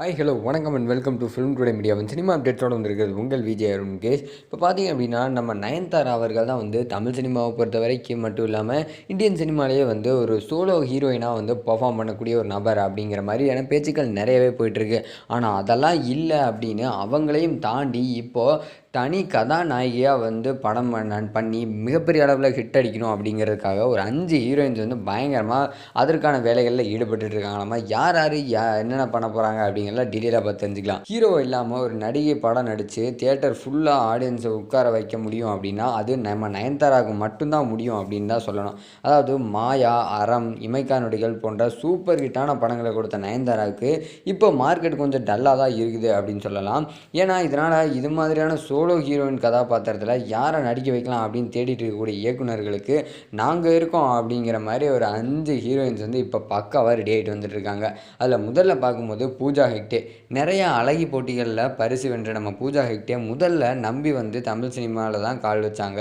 Hi hello வணக்கம் and welcome to film today மீடியாவின் cinema அப்டேட்ஸோடு வந்திருக்கிறது உங்கள் விஜய் அருண் கேஷ் இப்போ பார்த்தீங்க அப்படின்னா நம்ம நயன்தாரா அவர்கள் தான் வந்து தமிழ் சினிமாவை பொறுத்த வரைக்கும் மட்டும் இல்லாமல் இந்தியன் சினிமாலேயே வந்து ஒரு சோலோ ஹீரோயினாக வந்து பர்ஃபார்ம் பண்ணக்கூடிய ஒரு நபர் அப்படிங்கிற மாதிரியான பேச்சுக்கள் நிறையவே போயிட்டுருக்கு ஆனால் அதெல்லாம் இல்லை அப்படின்னு அவங்களையும் தாண்டி இப்போது தனி கதாநாயகியாக வந்து படம் பண்ண பண்ணி மிகப்பெரிய அளவில் ஹிட் அடிக்கணும் அப்படிங்கிறதுக்காக ஒரு அஞ்சு ஹீரோயின்ஸ் வந்து பயங்கரமாக அதற்கான வேலைகளில் ஈடுபட்டு இருக்காங்களாமா யார் யார் யா என்னென்ன பண்ண போகிறாங்க அப்படிங்கிறலாம் டீட்டெயிலாக பார்த்து தெரிஞ்சுக்கலாம். ஹீரோ இல்லாமல் ஒரு நடிகை படம் நடித்து தியேட்டர் ஃபுல்லாக ஆடியன்ஸை உட்கார வைக்க முடியும் அப்படின்னா அது நம்ம நயன்தாராவுக்கு மட்டும்தான் முடியும் அப்படின்னு தான் சொல்லணும். அதாவது மாயா அறம் இமைக்கா நொடிகள் போன்ற சூப்பர் ஹிட்டான படங்களை கொடுத்த நயன்தாராவுக்கு இப்போ மார்க்கெட் கொஞ்சம் டல்லாக தான் இருக்குது அப்படின்னு சொல்லலாம். ஏன்னா இதனால் இது மாதிரியான சோ சோலோ ஹீரோயின் கதாபாத்திரத்தில் யாரை நடிக்க வைக்கலாம் அப்படின்னு தேடிட்டு இருக்கக்கூடிய இயக்குனர்களுக்கு நாங்கள் இருக்கோம் அப்படிங்கிற மாதிரி ஒரு அஞ்சு ஹீரோயின்ஸ் வந்து இப்போ பக்காவாக ரெடி ஆகிட்டு வந்துட்டு இருக்காங்க. அதில் முதல்ல பார்க்கும்போது பூஜா ஹெக்டே. நிறையா அழகி போட்டிகளில் பரிசு வென்ற நம்ம பூஜா ஹெக்டே முதல்ல நம்பி வந்து தமிழ் சினிமாவில் தான் கால் வச்சாங்க.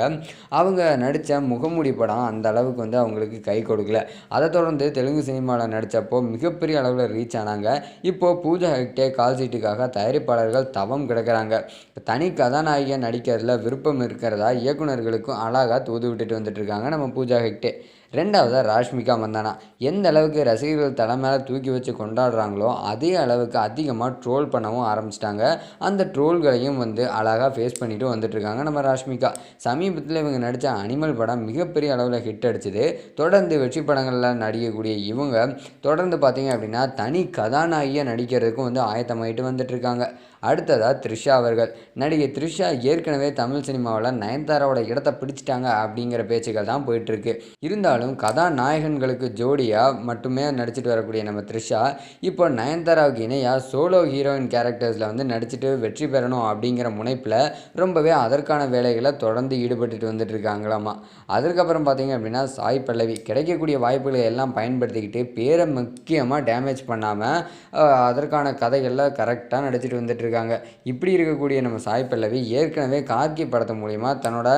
அவங்க நடித்த முகமூடி படம் அந்த அளவுக்கு வந்து அவங்களுக்கு கை கொடுக்கல. அதை தொடர்ந்து தெலுங்கு சினிமாவில் நடித்தப்போ மிகப்பெரிய அளவில் ரீச் ஆனாங்க. இப்போது பூஜா ஹெக்டே கால் சீட்டுக்காக தயாரிப்பாளர்கள் தவம் கிடக்கிறாங்க. தனி கதாநாயகியாக நடிக்கிறதுல விருப்பம் இருக்கிறதா? இயக்குனர்களுக்கும் அழகாக தூது விட்டுட்டு வந்துட்டு இருக்காங்க. நம்ம பூஜா ஹெக்டே. ரெண்டாவதாக ராஷ்மிகா மந்தானா எந்த அளவுக்கு ரசிகர்கள் தலை மேலே தூக்கி வச்சு கொண்டாடுறாங்களோ அதே அளவுக்கு அதிகமாக ட்ரோல் பண்ணவும் ஆரம்பிச்சிட்டாங்க. அந்த ட்ரோல்களையும் வந்து அழகாக ஃபேஸ் பண்ணிட்டு வந்துட்டுருக்காங்க நம்ம ராஷ்மிகா. சமீபத்தில் இவங்க நடித்த அனிமல் படம் மிகப்பெரிய அளவில் ஹிட் அடிச்சுது. தொடர்ந்து வெற்றி படங்களில் நடிக்கக்கூடிய இவங்க தொடர்ந்து பார்த்தீங்க அப்படின்னா தனி கதாநாயகியாக நடிக்கிறதுக்கும் வந்து ஆயத்தமாயிட்டு வந்துட்டுருக்காங்க. அடுத்ததாக த்ரிஷா அவர்கள். நடிகை த்ரிஷா ஏற்கனவே தமிழ் சினிமாவில் நயன்தாராவோட இடத்த பிடிச்சிட்டாங்க அப்படிங்கிற பேச்சுக்கள் தான் போயிட்டுருக்கு. இருந்தாலும் கதாநாயகன்களுக்கு ஜோடியாக மட்டுமே நடிச்சிட்டு வரக்கூடிய நம்ம த்ரிஷா இப்போ நயன்தாராவுக்கு இணையாக சோலோ ஹீரோயின் கேரக்டர்ஸில் வந்து நடிச்சிட்டு வெற்றி பெறணும் அப்படிங்கிற முனைப்பில் ரொம்பவே அதற்கான வேலைகளை தொடர்ந்து ஈடுபட்டுட்டு வந்துட்டு இருக்காங்களாமா அதுக்கப்புறம் பார்த்தீங்க அப்படின்னா சாய் பல்லவி கிடைக்கக்கூடிய வாய்ப்புகளை எல்லாம் பயன்படுத்திக்கிட்டு பேரை முக்கியமாக டேமேஜ் பண்ணாமல் அதற்கான கதைகளில் கரெக்டாக நடிச்சிட்டு வந்துட்டு இருக்காங்க இப்படி இருக்கக்கூடிய நம்ம சாய் பல்லவி ஏற்கனவே கார்கி படத்து மூலிமா தன்னோட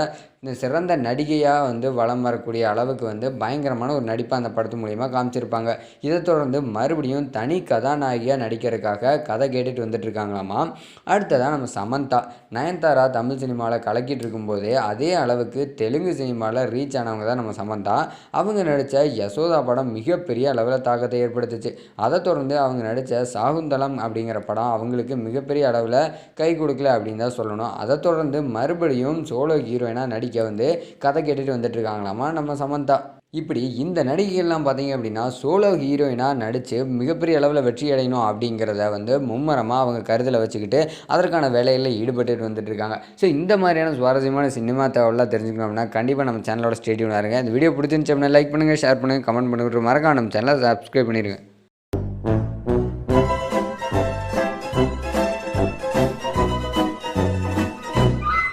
இந்த சிறந்த நடிகையாக வந்து வலம் வரக்கூடிய அளவுக்கு வந்து பயங்கரமான ஒரு நடிப்பை அந்த படத்து மூலிமா காமிச்சிருப்பாங்க. இதை தொடர்ந்து மறுபடியும் தனி கதாநாயகியாக நடிக்கிறதுக்காக கதை கேட்டுட்டு வந்துட்டுருக்காங்களாமா அடுத்ததாக நம்ம சமந்தா. நயன்தாரா தமிழ் சினிமாவில் கலக்கிட்டு இருக்கும்போதே அதே அளவுக்கு தெலுங்கு சினிமாவில் ரீச் ஆனவங்க தான் நம்ம சமந்தா. அவங்க நடித்த யசோதா படம் மிகப்பெரிய அளவில் தாக்கத்தை ஏற்படுத்துச்சு. அதை தொடர்ந்து அவங்க நடித்த சாகுந்தலம் அப்படிங்கிற படம் அவங்களுக்கு மிகப்பெரிய அளவில் கை கொடுக்கல அப்படின்னு தான் சொல்லணும். அதை தொடர்ந்து மறுபடியும் சோலோ ஹீரோயினாக நடிக்க வந்து கதை கேட்டுட்டு வந்துட்டு இருக்காங்களாமா நம்ம சமந்தா. இப்படி இந்த நடிகைகள்லாம் பார்த்தீங்க அப்படின்னா சோலோ ஹீரோயினாக நடித்து மிகப்பெரிய அளவில் வெற்றி அடையணும் அப்படிங்கிறத வந்து மும்மரமாக அவங்க கருத்தில் வச்சுக்கிட்டு அதற்கான வேலையில் ஈடுபட்டுட்டு வந்துட்டு இருக்காங்க ஸோ இந்த மாதிரியான சுவாரஸ்யமான சினிமா தேவையெல்லாம் அப்படின்னா கண்டிப்பாக நம்ம சேனலோட ஸ்டேடியம் இருங்க. இந்த வீடியோ பிடிச்சிருந்துச்சு அப்படின்னா லைக் பண்ணுங்கள் ஷேர் பண்ணுங்கள் கமெண்ட் பண்ணுங்கள் மறக்காம நம்ம சேனலை சப்ஸ்கிரைப் பண்ணிடுங்க